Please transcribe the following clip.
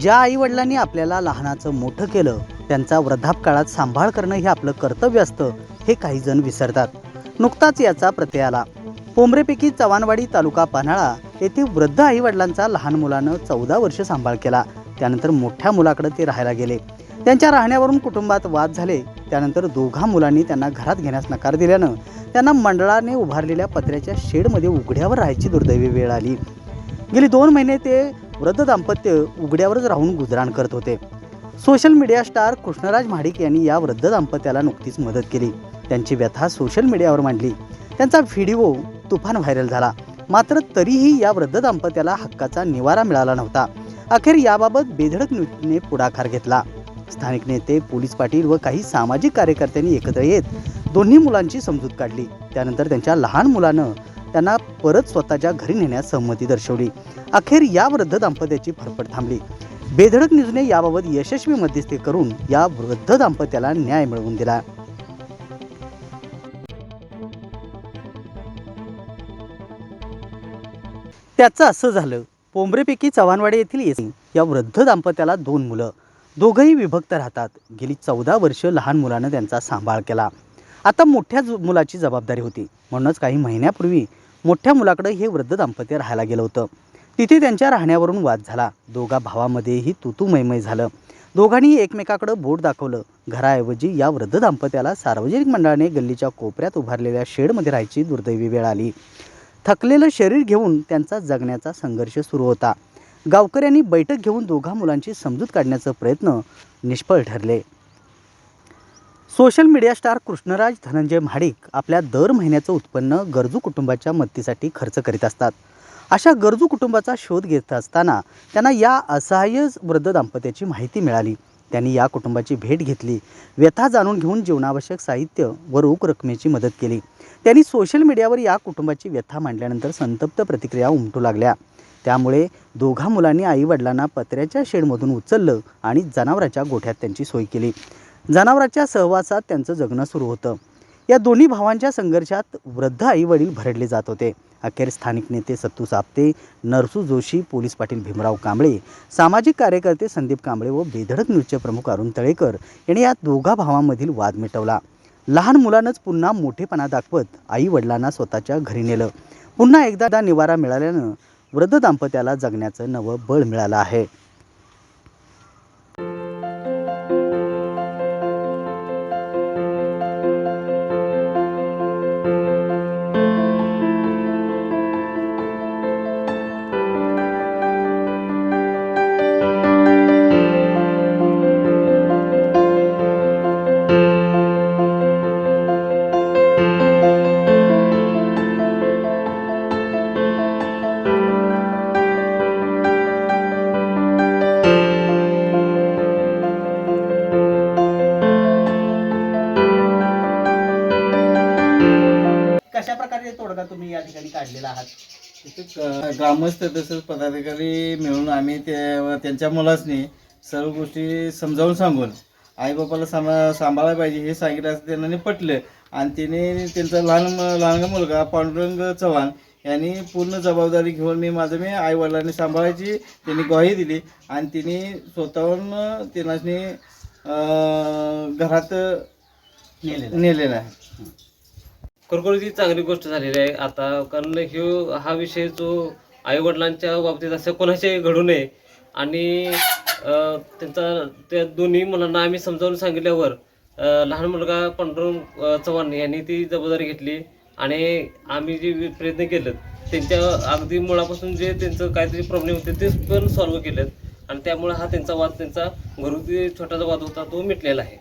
ज्या आई वडिलांनी आपल्याला लहानाचं मोठं केलं त्यांचा वृद्धापकाळात सांभाळ करणं हे आपलं कर्तव्य असतं हे काही जण विसरतात. नुकताच याचा प्रत्यय आला. पोंबरेपैकी चव्हाणवाडी तालुका पन्हाळा येथे वृद्ध आई वडिलांचा लहान मुलानं चौदा वर्ष सांभाळ केला. त्यानंतर मोठ्या मुलाकडे ते राहायला गेले. त्यांच्या राहण्यावरून कुटुंबात वाद झाले. त्यानंतर दोघा मुलांनी त्यांना घरात घेण्यास नकार दिल्यानं त्यांना मंडळाने उभारलेल्या पत्र्याच्या शेडमध्ये उघड्यावर राहायची दुर्दैवी वेळ आली. गेली दोन महिने ते वृद्ध दाम्पत्य उघड्यावरच राहून गुजराण करत होते. Social media star Krishnaraj Mahadik यांनी या वृद्ध दाम्पत्याला नुकतीच मदत केली. त्यांची व्यथा सोशल मीडियावर मांडली. त्यांचा व्हिडिओ तुफान व्हायरल झाला. मात्र तरीही या वृद्ध दाम्पत्याला हक्काचा निवारा मिळाला नव्हता. अखेर याबाबत बेधडक न्यूजने पुढाकार घेतला. स्थानिक नेते पोलीस पाटील व काही सामाजिक कार्यकर्त्यांनी एकत्र येत दोन्ही मुलांची समजूत काढली. त्यानंतर त्यांच्या लहान मुलानं त्यांना परत स्वतःच्या घरी नेण्यास सहमती दर्शवली. अखेर या वृद्ध दाम्पत्याची फरफड थांबली. बेधडक न्यूजने याबाबत यशस्वी मध्यस्थी करून या वृद्ध दाम्पत्याला न्याय मिळवून दिला. त्याचं असं झालं पोंबरेपैकी चव्हाणवाडी येथील येसी या वृद्ध दाम्पत्याला दोन मुलं. दोघंही विभक्त राहतात. गेली चौदा वर्ष लहान मुलानं त्यांचा सांभाळ केला. आता मोठ्या जु- मुलाची जबाबदारी होती. म्हणूनच काही महिन्यापूर्वी मोठ्या मुलाकडे हे वृद्ध दाम्पत्य राहायला गेलं होतं. तिथे त्यांच्या राहण्यावरून वाद झाला. दोघा भावामध्येही तुतू मैमय झालं. दोघांनी एकमेकाकडं बोट दाखवलं. घराऐवजी या वृद्ध दाम्पत्याला सार्वजनिक मंडळाने गल्लीच्या कोपऱ्यात उभारलेल्या शेडमध्ये राहायची दुर्दैवी वेळ आली. थकलेलं शरीर घेऊन त्यांचा जगण्याचा संघर्ष सुरू होता. गावकऱ्यांनी बैठक घेऊन दोघा मुलांची समजूत काढण्याचा प्रयत्न निष्फळ ठरले. Social media star Krishnaraj Dhananjay Mahadik आपल्या दर महिन्याचं उत्पन्न गरजू कुटुंबाच्या मदतीसाठी खर्च करीत असतात. अशा गरजू कुटुंबाचा शोध घेत असताना त्यांना या असहाय्य वृद्ध दाम्पत्याची माहिती मिळाली. त्यांनी या कुटुंबाची भेट घेतली. व्यथा जाणून घेऊन जीवनावश्यक साहित्य व रोख रकमेची मदत केली. त्यांनी सोशल मीडियावर या कुटुंबाची व्यथा मांडल्यानंतर संतप्त प्रतिक्रिया उमटू लागल्या. त्यामुळे दोघा मुलांनी आईवडिलांना पत्र्याच्या शेडमधून उचललं आणि जनावराच्या गोठ्यात त्यांची सोय केली. जनावराच्या सहवासात त्यांचं जगणं सुरू होतं. या दोन्ही भावांच्या संघर्षात वृद्ध आईवडील भरडले जात होते. अखेर स्थानिक नेते सत्तू साप्ते नरसू जोशी पोलीस पाटील भीमराव कांबळे सामाजिक कार्यकर्ते संदीप कांबळे व बेधडक नृत्यप्रमुख प्रमुख अरुण तळेकर यांनी या दोघा भावांमधील वाद मिटवला. लहान मुलानंच पुन्हा मोठेपणा दाखवत आई वडिलांना स्वतःच्या घरी नेलं. पुन्हा एकदा निवारा मिळाल्यानं वृद्ध दाम्पत्याला जगण्याचं नवं बळ मिळालं आहे. कशा प्रकारे तोडगा तुम्ही या ठिकाणी काढलेला आहात? तिथे ग्रामस्थ तसंच पदाधिकारी मिळून आम्ही ते त्यांच्या मुलासनी सर्व गोष्टी समजावून सांगून आईबापाला सांभा सांभाळायला पाहिजे हे सांगितलं असं त्यांना पटलं आणि तिने त्यांचा लहान लहान मुलगा पांडुरंग चव्हाण यांनी पूर्ण जबाबदारी घेऊन मी माझं मी आईवडिलांनी सांभाळायची त्यांनी ग्वाही दिली. आणि तिने स्वतःहून त्यांनासनी अं, घरात नेलेलं नेलेलं आहे. खरोखर चांगली गोष्ट झालेली आहे. आता कारण ह्यो हा विषय जो आईवडिलांच्या बाबतीत असं कोणाचे घडू नये. आणि त्यांचा त्या दोन्ही मुलांना आम्ही समजावून सांगितल्यावर लहान मुलगा पांडुरंग चव्हाण यांनी ती जबाबदारी घेतली. आणि आम्ही जे प्रयत्न केलं त्यांच्या अगदी मुळापासून जे त्यांचं काहीतरी प्रॉब्लेम होते ते पण सॉल्व्ह केलेत. आणि त्यामुळे हा त्यांचा वाद त्यांचा घरगुती छोटासा वाद होता तो मिटलेला आहे.